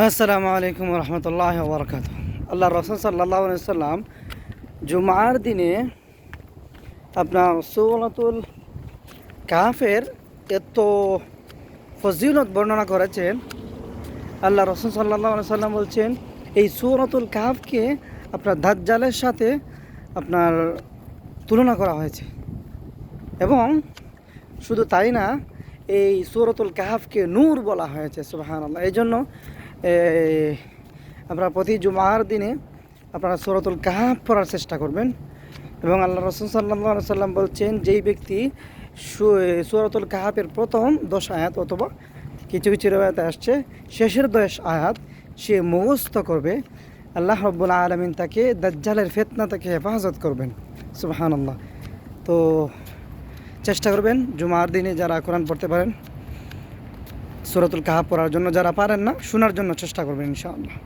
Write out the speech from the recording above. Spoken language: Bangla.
আসসালামু আলাইকুম রহমতুল্লাহ বরকাত আল্লাহ রসুল সাল্লাহ সাল্লাম জুমার দিনে আপনার সৌলাতুল কাফের এত ফজিলত বর্ণনা করেছেন। আল্লাহ রসুল সাল্লাহ সাল্লাম বলছেন, এই সৌরাতুল কাফকে আপনার দাজ্জালের সাথে আপনার তুলনা করা হয়েছে। এবং শুধু তাই না এই সুরতুল কাহাফকে নূর বলা হয়েছে সুবাহান আল্লাহ এই জন্য আপনারা প্রতি জুমার দিনে আপনারা সৌরতুল কাহাফ পড়ার চেষ্টা করবেন। এবং আল্লাহ রসুল সাল্লাহ সাল্লাম বলছেন, যেই ব্যক্তি সুরতুল কাহাফের প্রথম দশ আয়াত অথবা কিছু কিছু রেবায়তে আসছে, শেষের দশ আয়াত সে মুখস্থ করবে। আল্লাহ রব্বুল আলমিন তাকে দাজ্জালের ফেতনা তাকে হেফাজত করবেন সুবাহান আল্লাহ তো চেষ্টা করবেন জুমার দিনে যারা কোরআন পড়তে পারেন, সুরাতুল কাহা পড়ার জন্য যারা পারেন না, শোনার জন্য চেষ্টা করবেন ইনশাআল্লাহ।